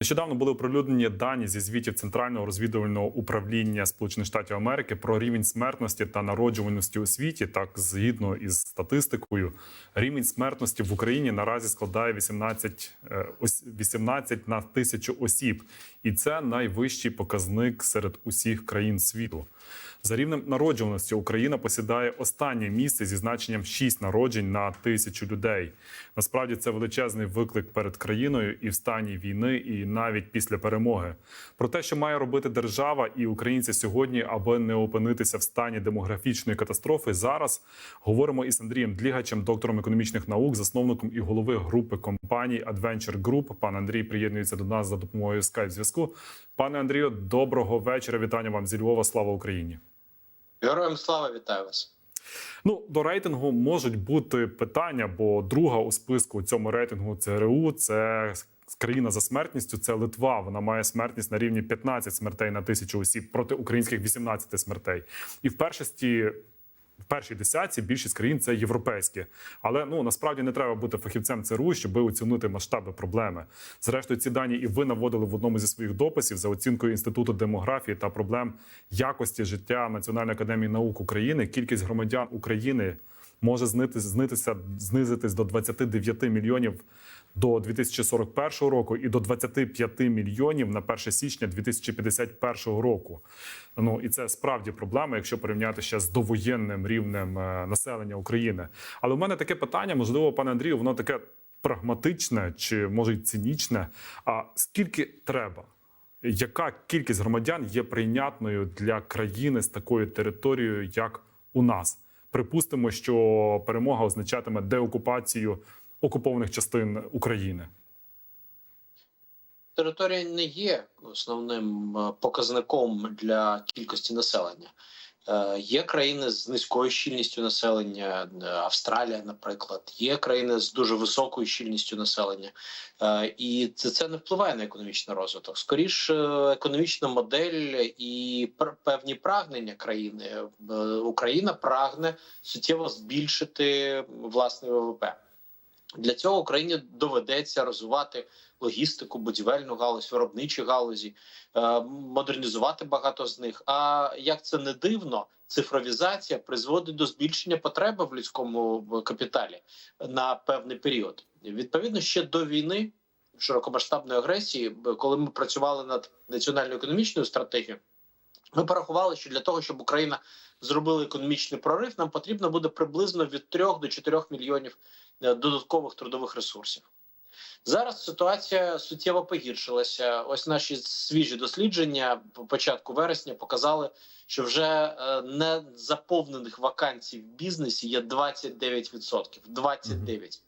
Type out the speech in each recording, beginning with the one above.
Нещодавно були оприлюднені дані зі звітів Центрального розвідувального управління Сполучених Штатів Америки про рівень смертності та народжуваності у світі. Так, згідно із статистикою, рівень смертності в Україні наразі складає 18, е, 18 на тисячу осіб, і це найвищий показник серед усіх країн світу. За рівнем народжуваності Україна посідає останнє місце зі значенням 6 народжень на тисячу людей. Насправді це величезний виклик перед країною і в стані війни, і навіть після перемоги. Про те, що має робити держава і українці сьогодні, аби не опинитися в стані демографічної катастрофи, зараз говоримо із Андрієм Длігачем, доктором економічних наук, засновником і голови групи компаній Adventure Group. Пан Андрій приєднується до нас за допомогою скайп зв'язку. Пане Андрію, доброго вечора. Вітання вам зі Львова. Слава Україні. Героям слава вітаю вас. Ну, до рейтингу можуть бути питання, бо друга у списку у цьому рейтингу ЦРУ це країна за смертністю. Це Литва. Вона має смертність на рівні 15 смертей на тисячу осіб проти українських 18 смертей. І в першості. Першій десятці більшість країн це європейські, але ну насправді не треба бути фахівцем ЦРУ, щоб оцінити масштаби проблеми. Зрештою, ці дані і ви наводили в одному зі своїх дописів за оцінкою інституту демографії та проблем якості життя Національної академії наук України. Кількість громадян України може знити- знитися, знизитись до 29 мільйонів до 2041 року і до 25 мільйонів на 1 січня 2051 року. Ну і це справді проблема, якщо порівняти ще з довоєнним рівнем е, населення України. Але в мене таке питання, можливо, пане Андрію, воно таке прагматичне чи може й цинічне. А скільки треба? Яка кількість громадян є прийнятною для країни з такою територією, як у нас? Припустимо, що перемога означатиме деокупацію окупованих частин України. Територія не є основним е, показником для кількості населення. Е, Є країни з низькою щільністю населення, е, Австралія, наприклад, є країни з дуже високою щільністю населення, і це, це не впливає на економічний розвиток. Скоріше, економічна модель і певні прагнення країни. Україна прагне суттєво збільшити власне ВВП. Для цього Україні доведеться розвивати логістику, будівельну галузь, виробничі галузі, е, модернізувати багато з них. А як це не дивно, цифровізація призводить до збільшення потреби в людському капіталі на певний період. Відповідно, ще до війни широкомасштабної агресії, коли ми працювали над національною економічною стратегією. Ми порахували, що для того, щоб Україна зробила економічний прорив, нам потрібно буде приблизно від 3 до 4 мільйонів додаткових трудових ресурсів. Зараз ситуація суттєво погіршилася. Ось наші свіжі дослідження по початку вересня показали, що вже е, не заповнених вакансій в бізнесі є 29%. 29%.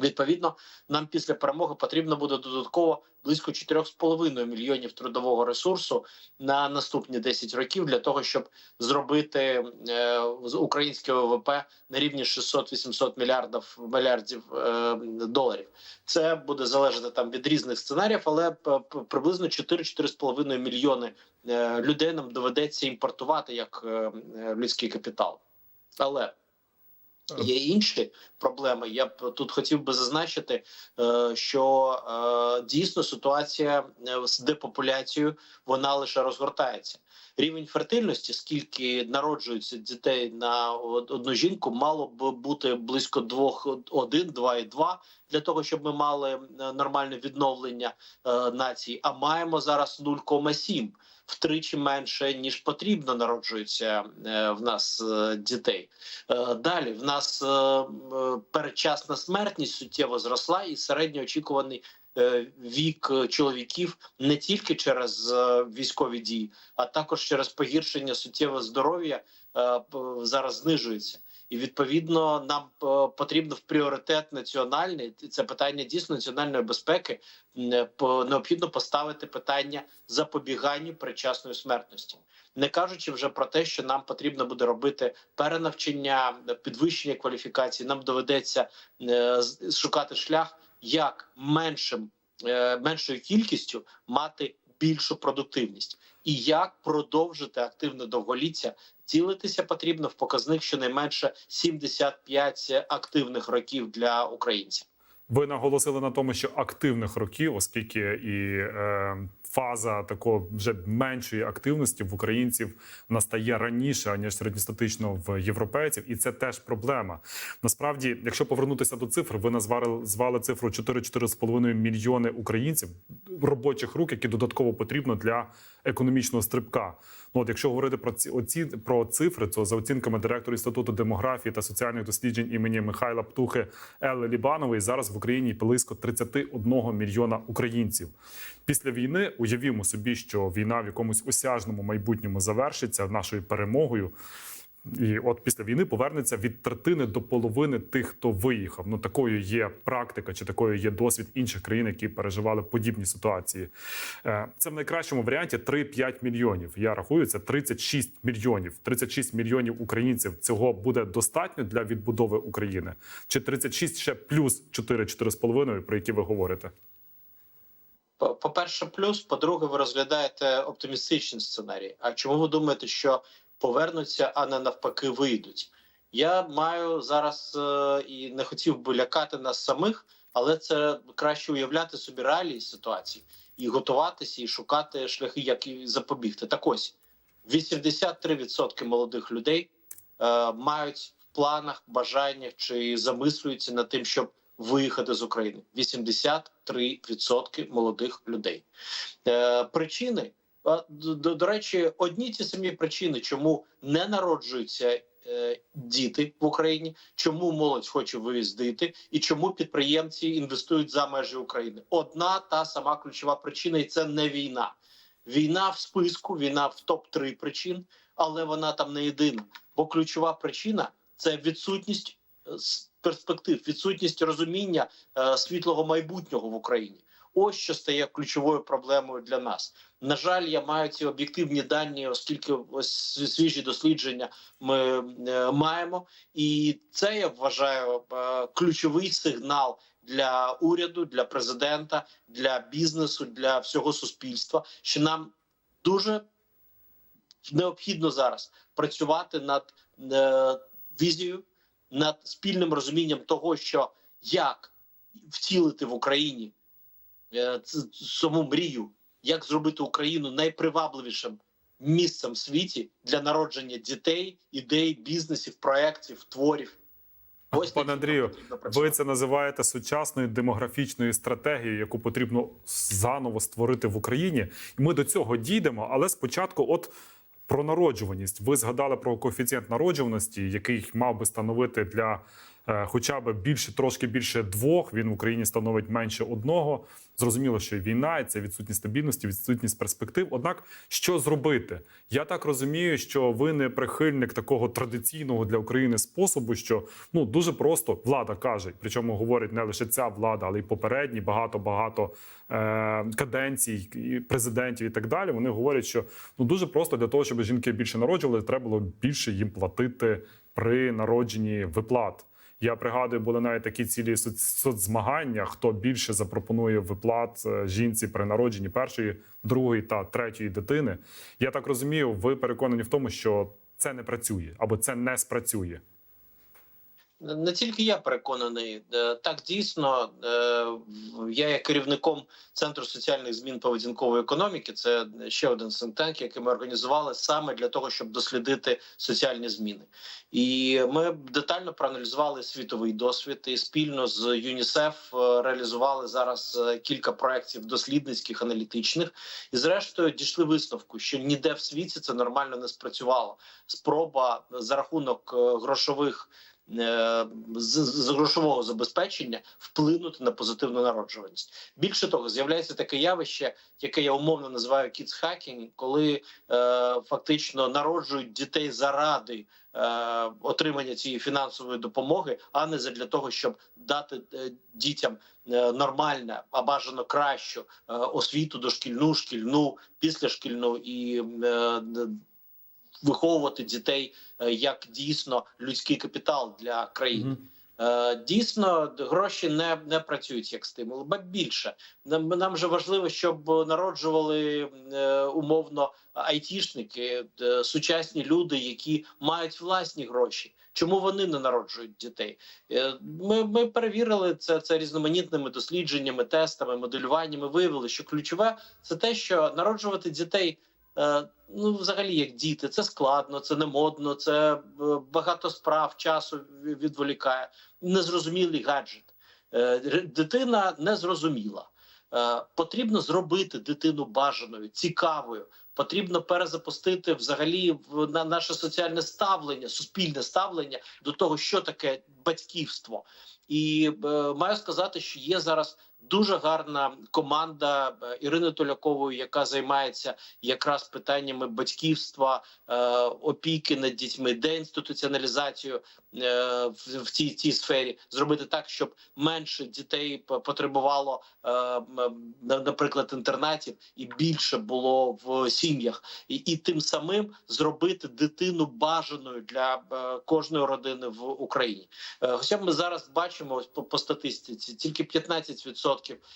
Відповідно, нам після перемоги потрібно буде додатково близько 4,5 мільйонів трудового ресурсу на наступні 10 років для того, щоб зробити е, українське ВВП на рівні 600-800 мільярдів мільярдів е, доларів. Це буде залежати там від різних сценаріїв, але приблизно 4-4,5 мільйони е, людей нам доведеться імпортувати як людський капітал. Але Є інші проблеми. Я б тут хотів би зазначити, е, що е, дійсно ситуація е, з депопуляцією вона лише розгортається. Рівень фертильності, скільки народжується дітей на одну жінку, мало б бути близько двох, один, два і два для того, щоб ми мали нормальне відновлення нації. А маємо зараз 0,7 втричі менше ніж потрібно народжується е, в нас е, дітей. Е, Далі в нас передчасна смертність суттєво зросла, і середньоочікуваний вік чоловіків не тільки через військові дії, а також через погіршення суттєвого здоров'я зараз знижується. І відповідно нам е, потрібно в пріоритет національний це питання дійсно національної безпеки. по- Необхідно поставити питання запобіганню передчасної смертності, не кажучи вже про те, що нам потрібно буде робити перенавчання, підвищення кваліфікації. Нам доведеться е, шукати шлях, як меншим е, меншою кількістю мати більшу продуктивність, і як продовжити активне довголіття. Цілитися потрібно в показник щонайменше 75 активних років для українців. Ви наголосили на тому, що активних років, оскільки і е, фаза такого вже меншої активності в українців настає раніше аніж середньостатично в європейців, і це теж проблема. Насправді, якщо повернутися до цифр, ви назвали звали цифру 4-4,5 мільйони українців робочих рук, які додатково потрібно для економічного стрибка. Ну, от якщо говорити про ці оці про цифри, то за оцінками директора інституту демографії та соціальних досліджень імені Михайла Птухи Елли Лібанової, зараз в Україні близько 31 мільйона українців. Після війни уявімо собі, що війна в якомусь осяжному майбутньому завершиться нашою перемогою. І от після війни повернеться від третини до половини тих, хто виїхав. Ну такою є практика, чи такою є досвід інших країн, які переживали подібні ситуації. Е, Це в найкращому варіанті 3-5 мільйонів. Я рахую, це 36 мільйонів. 36 мільйонів українців цього буде достатньо для відбудови України. Чи 36 ще плюс 4-4,5, про які ви говорите? По- По-перше, плюс, по-друге, ви розглядаєте оптимістичний сценарій. А чому ви думаєте, що повернуться, а не навпаки вийдуть? Я маю зараз е, і не хотів би лякати нас самих, але це краще уявляти собі реалії ситуації і готуватися, і шукати шляхи, як і запобігти. Так ось 83% молодих людей е, мають в планах, бажаннях чи замислюються над тим, щоб виїхати з України. 83% молодих людей. Е, причини до, до, речі, одні ті самі причини, чому не народжуються е, діти в Україні, чому молодь хоче виїздити, і чому підприємці інвестують за межі України. Одна та сама ключова причина, і це не війна. Війна в списку, війна в топ 3 причин, але вона там не єдина. Бо ключова причина це відсутність е, перспектив, відсутність розуміння е, світлого майбутнього в Україні. Ось що стає ключовою проблемою для нас. На жаль, я маю ці об'єктивні дані, оскільки ось свіжі дослідження ми е, маємо, і це я вважаю е, ключовий сигнал для уряду, для президента, для бізнесу, для всього суспільства, що нам дуже необхідно зараз працювати над е, візією, над спільним розумінням того, що як втілити в Україні саму мрію, як зробити Україну найпривабливішим місцем в світі для народження дітей, ідей, бізнесів, проєктів, творів. Ось Пане Андрію, Ви це називаєте сучасною демографічною стратегією, яку потрібно заново створити в Україні. І ми до цього дійдемо. Але спочатку, от про народжуваність. Ви згадали про коефіцієнт народжуваності, який мав би становити для е, хоча б більше, трошки більше двох. Він в Україні становить менше одного. Зрозуміло, що війна, і це відсутність стабільності, відсутність перспектив. Однак, що зробити? Я так розумію, що ви не прихильник такого традиційного для України способу, що ну дуже просто влада каже, причому говорить не лише ця влада, але й попередні багато багато е, каденцій президентів і так далі. Вони говорять, що ну дуже просто для того, щоб жінки більше народжували, треба було більше їм платити при народженні виплат. Я пригадую, були навіть такі цілі соц- соцзмагання, хто більше запропонує виплат е, жінці при народженні першої, другої та третьої дитини. Я так розумію, ви переконані в тому, що це не працює або це не спрацює. Не тільки я переконаний, Е, так дійсно е, я є керівником центру соціальних змін поведінкової економіки. Це ще один синтенк, який ми організували саме для того, щоб дослідити соціальні зміни. І ми детально проаналізували світовий досвід і спільно з ЮНІСЕФ е, реалізували зараз кілька проєктів дослідницьких, аналітичних, і зрештою дійшли висновку, що ніде в світі це нормально не спрацювало. Спроба за рахунок грошових з, з грошового забезпечення вплинути на позитивну народжуваність. Більше того, з'являється таке явище, яке я умовно називаю hacking, коли е, фактично народжують дітей заради е, отримання цієї фінансової допомоги, а не для того, щоб дати е, дітям е, нормальну, а бажано кращу е, освіту дошкільну, шкільну, післяшкільну і е, виховувати дітей е, як дійсно людський капітал для країни. Е, Дійсно, гроші не, не працюють як стимул, ба більше нам, нам же важливо, щоб народжували е, умовно айтішники, е, сучасні люди, які мають власні гроші, Чому вони не народжують дітей? Е, Ми, ми перевірили це, це різноманітними дослідженнями, тестами, моделюваннями. Виявили, що ключове це те, що народжувати дітей. Е, Ну, взагалі, як діти, це складно, це не модно, це е, багато справ часу відволікає. Незрозумілий гаджет. Е, Дитина незрозуміла. Е, Потрібно зробити дитину бажаною, цікавою. Потрібно перезапустити взагалі на наше соціальне ставлення, суспільне ставлення до того, що таке батьківство. І е, маю сказати, що є зараз дуже гарна команда е, Ірини Толякової, яка займається якраз питаннями батьківства, е, опіки над дітьми, деінституціоналізацію е, в, цій, цій сфері, зробити так, щоб менше дітей потребувало, на- наприклад, інтернатів, і більше було в сім'ях, і, і тим самим зробити дитину бажаною для кожної родини в Україні. Хоча ми зараз бачимо по, по статистиці, тільки 15%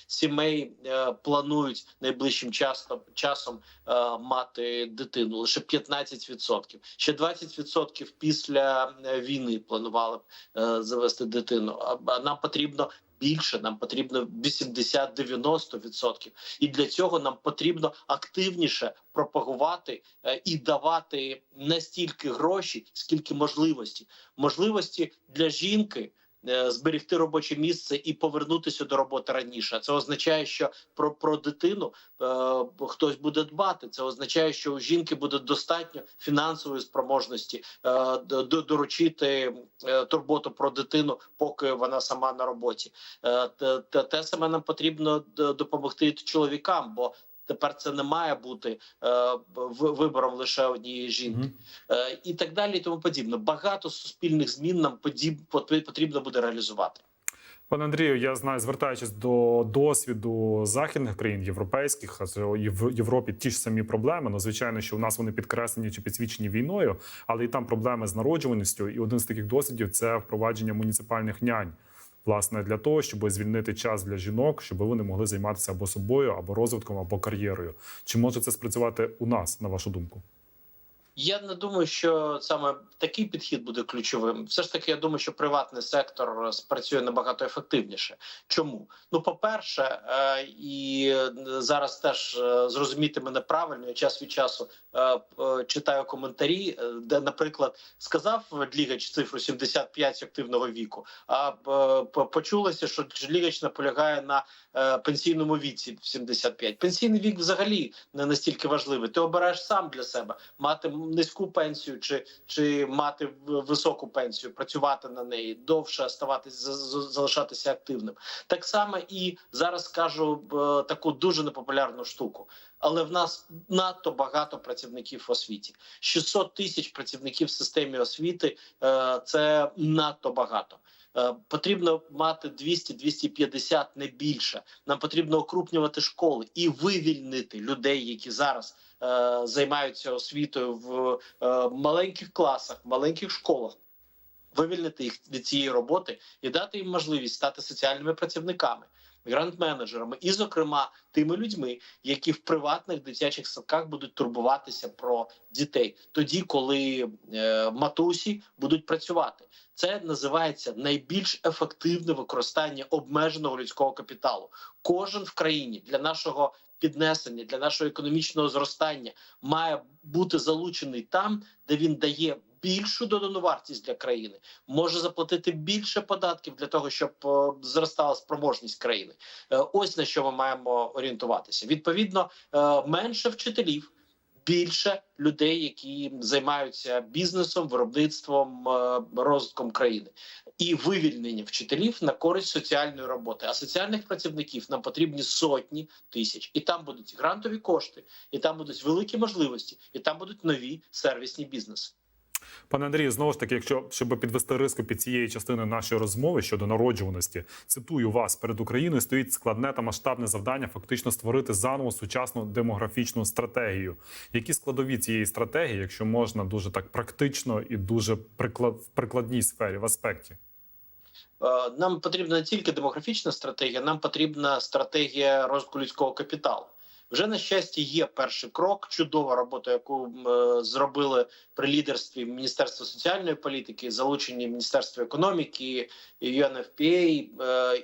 сімей е, планують найближчим часом часом е, мати дитину. Лише 15%. Ще 20% після е, війни планували б е, завести дитину. А, нам потрібно. Більше нам потрібно 80-90%. і для цього нам потрібно активніше пропагувати е, і давати не стільки гроші, скільки можливості. Можливості для жінки е, зберегти робоче місце і повернутися до роботи раніше. Це означає, що про, про дитину е, хтось буде дбати. Це означає, що у жінки буде достатньо фінансової спроможності е, до- до- доручити е, турботу про дитину, поки вона сама на роботі. Е, те, те саме нам потрібно допомогти чоловікам, бо тепер це не має бути е, вибором лише однієї жінки е, і так далі, і тому подібне. Багато суспільних змін нам подіб, потрібно буде реалізувати. Пане Андрію, я знаю, звертаючись до досвіду західних країн європейських, в Європі ті ж самі проблеми. Ну, звичайно, що у нас вони підкреслені чи підсвічені війною, але і там проблеми з народжуваністю. І один з таких досвідів це впровадження муніципальних нянь. Власне, для того, щоб звільнити час для жінок, щоб вони могли займатися або собою, або розвитком, або кар'єрою. Чи може це спрацювати у нас, на вашу думку? Я не думаю, що саме такий підхід буде ключовим. Все ж таки, я думаю, що приватний сектор спрацює набагато ефективніше. Чому? Ну, по-перше, е, і зараз теж е, зрозуміти мене правильно. Я час від часу е, е, читаю коментарі, е, де, наприклад, сказав Длігач цифру 75 активного віку. А е, по- почулося, що Длігач наполягає на е, пенсійному віці в 75. Пенсійний вік взагалі не настільки важливий. Ти обираєш сам для себе мати низьку пенсію чи, чи мати високу пенсію, працювати на неї довше, ставатися залишатися активним. Так само і зараз скажу е, таку дуже непопулярну штуку. Але в нас надто багато працівників в освіті. 600 тисяч працівників в системі освіти е, це надто багато. Е, Потрібно мати 200-250, не більше. Нам потрібно окрупнювати школи і вивільнити людей, які зараз займаються освітою в е, маленьких класах, маленьких школах. Вивільнити їх від цієї роботи і дати їм можливість стати соціальними працівниками, грант-менеджерами, і, зокрема, тими людьми, які в приватних дитячих садках будуть турбуватися про дітей, тоді, коли е, матусі будуть працювати. Це називається найбільш ефективне використання обмеженого людського капіталу. Кожен в країні для нашого піднесення, для нашого економічного зростання має бути залучений там, де він дає більшу додану вартість для країни, може заплатити більше податків для того, щоб е, зростала спроможність країни. Е, ось на що ми маємо орієнтуватися. Відповідно, е, менше вчителів. Більше людей, які займаються бізнесом, виробництвом, розвитком країни, і вивільнення вчителів на користь соціальної роботи. А соціальних працівників нам потрібні сотні тисяч, і там будуть грантові кошти, і там будуть великі можливості, і там будуть нові сервісні бізнеси. Пане Андрію, знову ж таки, якщо щоб підвести риску під цієї частини нашої розмови щодо народжуваності, цитую вас перед Україною стоїть складне та масштабне завдання фактично створити заново сучасну демографічну стратегію. Які складові цієї стратегії, якщо можна, дуже так практично і дуже приклад в прикладній сфері в аспекті? Е, Нам потрібна не тільки демографічна стратегія, нам потрібна стратегія розвитку людського капіталу. Вже на щастя є перший крок. Чудова робота, яку е, зробили при лідерстві Міністерства соціальної політики, залучені Міністерства економіки, UNFPA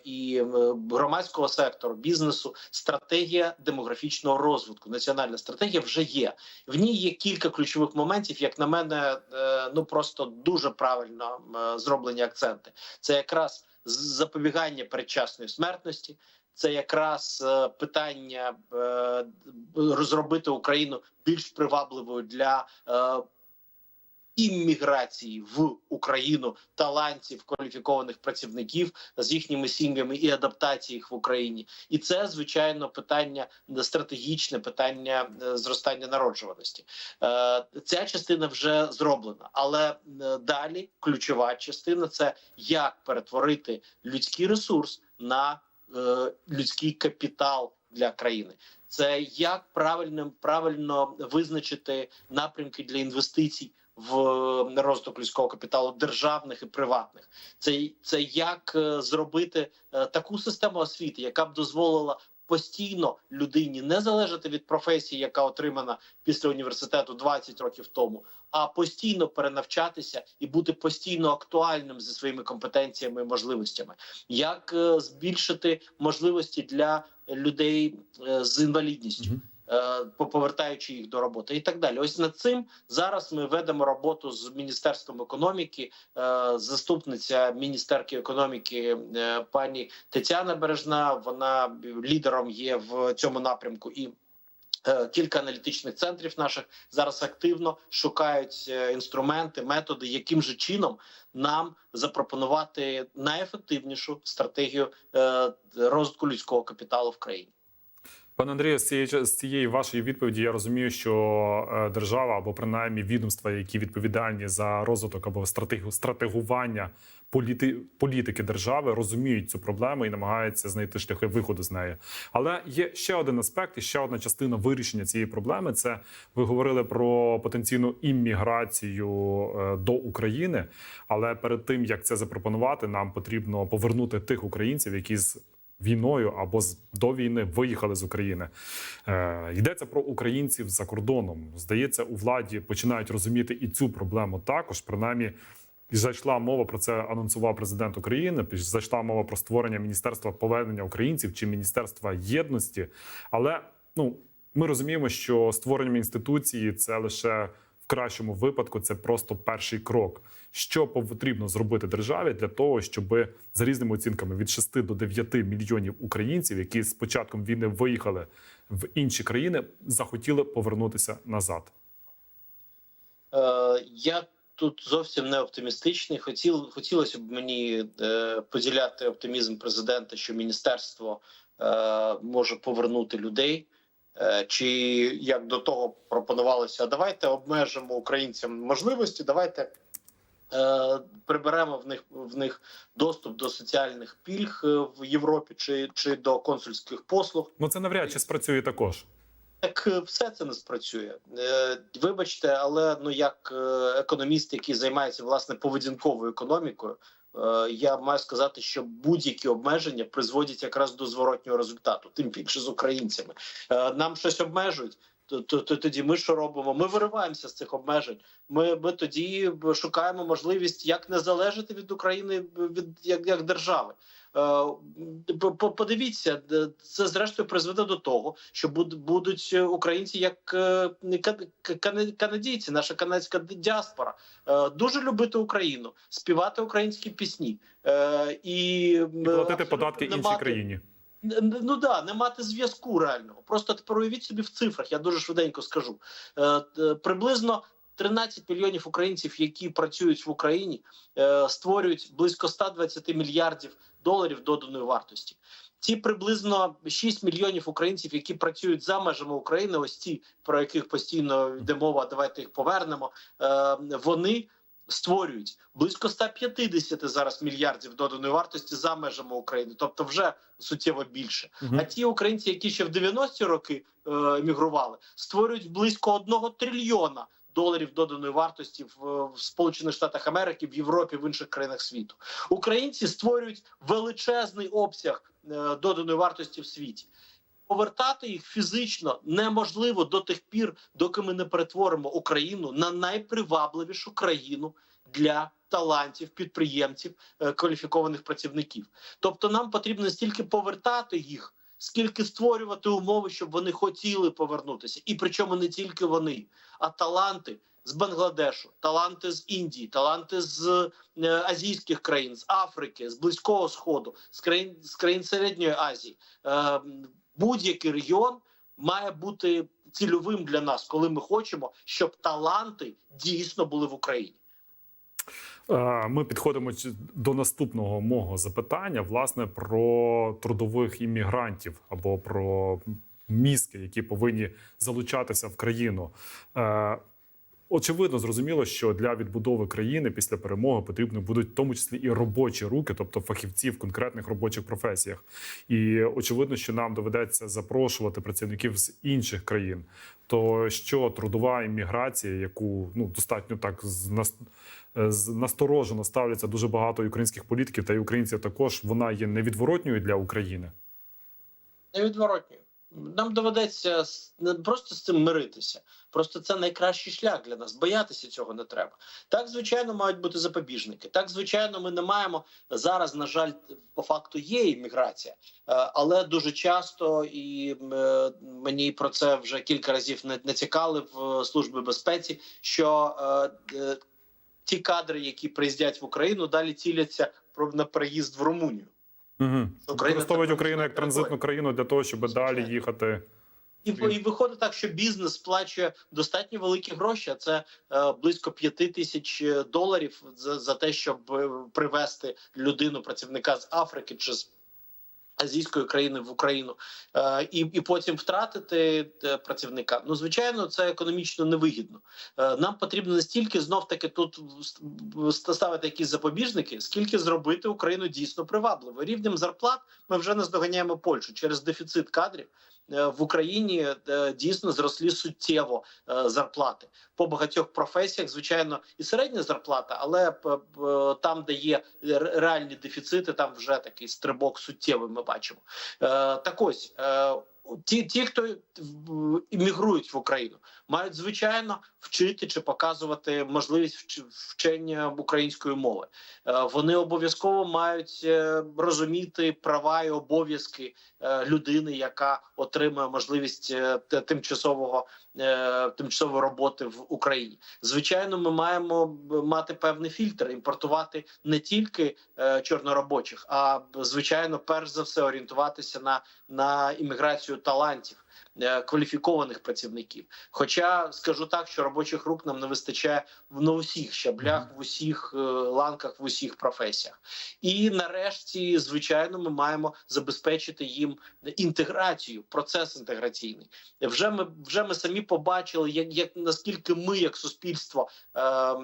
і е, громадського сектору, бізнесу. Стратегія демографічного розвитку. Національна стратегія вже є. В ній є кілька ключових моментів. Як на мене, е, ну просто дуже правильно е, зроблені акценти. Це якраз запобігання передчасної смертності. Це якраз е, питання е, розробити Україну більш привабливою для е, імміграції в Україну талантів кваліфікованих працівників з їхніми сім'ями і адаптації їх в Україні. І це звичайно питання стратегічне, питання зростання народжуваності. Ця частина вже зроблена, але далі ключова частина це як перетворити людський ресурс на людський капітал для країни. Це як правильно, правильно визначити напрямки для інвестицій в е, розвиток людського капіталу державних і приватних. Це, це як е, зробити е, таку систему освіти, яка б дозволила постійно людині не залежати від професії, яка отримана після університету 20 років тому, а постійно перенавчатися і бути постійно актуальним зі своїми компетенціями і можливостями, як е, збільшити можливості для людей е, з інвалідністю. Е, повертаючи їх до роботи, і так далі. Ось над цим зараз ми ведемо роботу з міністерством економіки. Е, Заступниця міністерки економіки е, пані Тетяна Бережна. Вона лідером є в цьому напрямку і. Кілька аналітичних центрів наших зараз активно шукають інструменти, методи, яким же чином нам запропонувати найефективнішу стратегію розвитку людського капіталу в країні. Пане Андрію, з цієї з цієї вашої відповіді я розумію, що е, держава або принаймні відомства, які відповідальні за розвиток або стратегію стратегування політи, політики держави, розуміють цю проблему і намагаються знайти шляхи виходу з неї. Але є ще один аспект і ще одна частина вирішення цієї проблеми. Це ви говорили про потенційну імміграцію е, до України. Але перед тим як це запропонувати, нам потрібно повернути тих українців, які з війною або з до війни виїхали з України. Е, йдеться про українців за кордоном. Здається, у владі починають розуміти і цю проблему також. Принаймні, зайшла мова про це. Анонсував президент України. Зайшла мова про створення міністерства повернення українців чи міністерства єдності. Але ну ми розуміємо, що створення інституції це лише в кращому випадку це просто перший крок. Що потрібно зробити державі для того, щоб за різними оцінками від 6 до 9 мільйонів українців, які з початком війни виїхали в інші країни, захотіли повернутися назад. Е, я тут зовсім не оптимістичний. Хотіл, хотілося б мені е, поділяти оптимізм президента, що міністерство е, може повернути людей. Е, Чи як до того пропонувалося, давайте обмежимо українцям можливості, давайте е, приберемо в них в них доступ до соціальних пільг е, в Європі чи, чи до консульських послуг. Ну це навряд чи спрацює також. Так е, все це не спрацює. Е, Вибачте, але ну як економіст, який займається власне поведінковою економікою, я маю сказати, що будь-які обмеження призводять якраз до зворотнього результату, тим більше з українцями. Е, Нам щось обмежують. То тоді ми що робимо? Ми вириваємося з цих обмежень. Ми, ми тоді шукаємо можливість як не залежати від України від як, як держави. Е, по- по- Подивіться, це зрештою призведе до того, що буд- будуть українці як е, кан- кан- канадійці, наша канадська діаспора, е, дуже любити Україну, співати українські пісні е, і, І е, платити податки іншій мати- країні. Ну да, не мати зв'язку реального. Просто тепер уявіть собі в цифрах. Я дуже швиденько скажу. Е, Приблизно 13 мільйонів українців, які працюють в Україні, е, створюють близько 120 мільярдів доларів доданої вартості. Ці приблизно 6 мільйонів українців, які працюють за межами України, ось ті, про яких постійно йде мова, давайте їх повернемо. е, Вони створюють близько 150 зараз мільярдів доданої вартості за межами України, тобто вже суттєво більше. Мгм. А ті українці, які ще в 90-ті роки е, емігрували, створюють близько одного трильйона доларів доданої вартості в, в Сполучених Штатах Америки, в Європі, в інших країнах світу. Українці створюють величезний обсяг е, доданої вартості в світі. повертати їх фізично неможливо до тих пір, доки ми не перетворимо Україну на найпривабливішу країну для талантів, підприємців, е, кваліфікованих працівників. Тобто, нам потрібно стільки повертати їх, скільки створювати умови, щоб вони хотіли повернутися, і причому не тільки вони, а таланти. З Бангладешу, таланти з Індії, таланти з е, азійських країн, з Африки, з Близького Сходу, з країн з країн Середньої Азії. Е, будь-який регіон має бути цільовим для нас, коли ми хочемо, щоб таланти дійсно були в Україні. Е, Ми підходимо до наступного мого запитання, власне, про трудових іммігрантів або про мізки, які повинні залучатися в країну. Очевидно, зрозуміло, що для відбудови країни після перемоги потрібні будуть в тому числі і робочі руки, тобто фахівці в конкретних робочих професіях. І очевидно, що нам доведеться запрошувати працівників з інших країн. То що трудова імміграція, яку ну достатньо так насторожено ставляться дуже багато українських політиків та й українців, також вона є невідворотньою для України. Невідворотньо. Нам доведеться не просто з цим миритися. Просто це найкращий шлях для нас. Боятися цього не треба. Так, звичайно, мають бути запобіжники. Так, звичайно, ми не маємо зараз. На жаль, по факту є імміграція, Е, але дуже часто і е, мені про це вже кілька разів не натякали в е, службі безпеці. Що ті кадри, які приїздять в Україну, далі ціляться про на переїзд в Румунію. Угу. Використовують Україну як транзитну країну для того, щоб Звичайно. далі їхати. І, і виходить так, що бізнес сплачує достатньо великі гроші. а Це е, близько п'яти тисяч доларів за, за те, щоб е, привезти людину, працівника з Африки чи з азійської країни в Україну, е, і, і потім втратити е, працівника. Ну звичайно, це економічно невигідно. Е, нам потрібно не стільки знов таки тут ставити якісь запобіжники, скільки зробити Україну дійсно привабливо. Рівнем зарплат ми вже наздоганяємо Польщу через дефіцит кадрів. Е, В Україні е, дійсно зросли суттєво е, зарплати по багатьох професіях. Звичайно, і середня зарплата, але там, де є реальні дефіцити, там вже такий стрибок суттєвий. Ми бачимо. Так ось ті, ті, хто іммігрують в Україну, мають звичайно вчити чи показувати можливість вчення української мови. Е, Вони обов'язково мають е, розуміти права і обов'язки е, людини, яка отримує можливість тимчасового тимчасової роботи в Україні. Звичайно, ми маємо мати певний фільтр, імпортувати не тільки е, чорноробочих, а звичайно, перш за все орієнтуватися на, на імміграцію талантів. Е, Кваліфікованих працівників, хоча скажу так, що робочих рук нам не вистачає в на усіх щаблях, в усіх е, ланках, в усіх професіях. І нарешті, звичайно, ми маємо забезпечити їм інтеграцію, процес інтеграційний. Вже ми вже ми самі побачили, як, як наскільки ми, як суспільство, е,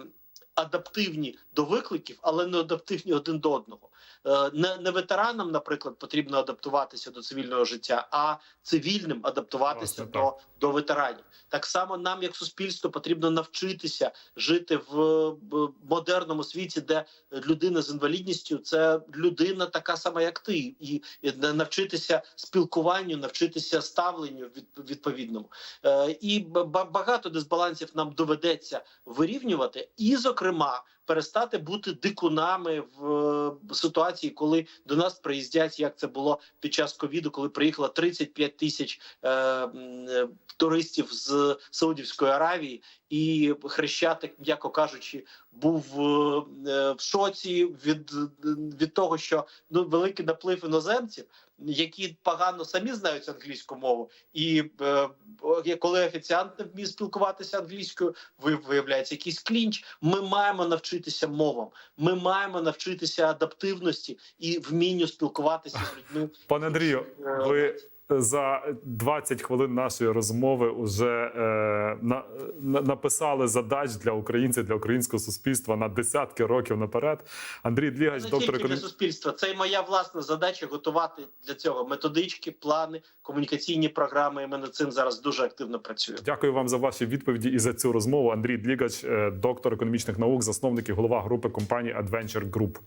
адаптивні до викликів, але не адаптивні один до одного. Е, не, не ветеранам, наприклад, потрібно адаптуватися до цивільного життя, а цивільним адаптуватися Власне, до, до ветеранів. Так само нам, як суспільство, потрібно навчитися жити в, в модерному світі, де людина з інвалідністю це людина така сама, як ти, і, і навчитися спілкуванню, навчитися ставленню від, відповідному. Е, і ба- ба- багато дисбалансів нам доведеться вирівнювати, і, зокрема, перестати бути дикунами в е, ситуації, коли до нас приїздять, як це було під час ковіду, коли приїхало 35 тисяч е, е, туристів з Саудівської Аравії, і хрещатик, м'яко кажучи, був е, в шоці від, від того, що ну великий наплив іноземців, які погано самі знають англійську мову, і е, коли офіціант не вміє спілкуватися англійською, ви виявляється якийсь клінч. Ми маємо навчитися мовам. Ми маємо навчитися адаптивності і вмінню спілкуватися з людьми. Пане Андрію, Е, ви за 20 хвилин нашої розмови вже е, на, на, написали задач для українців, для українського суспільства на десятки років наперед. Андрій Длігач, не доктор тільки для суспільства. Це і моя власна задача готувати для цього методички, плани, комунікаційні програми. І ми над цим зараз дуже активно працюємо. Дякую вам за ваші відповіді і за цю розмову. Андрій Длігач, е, доктор економічних наук, засновник і голова групи компанії Adventure Group.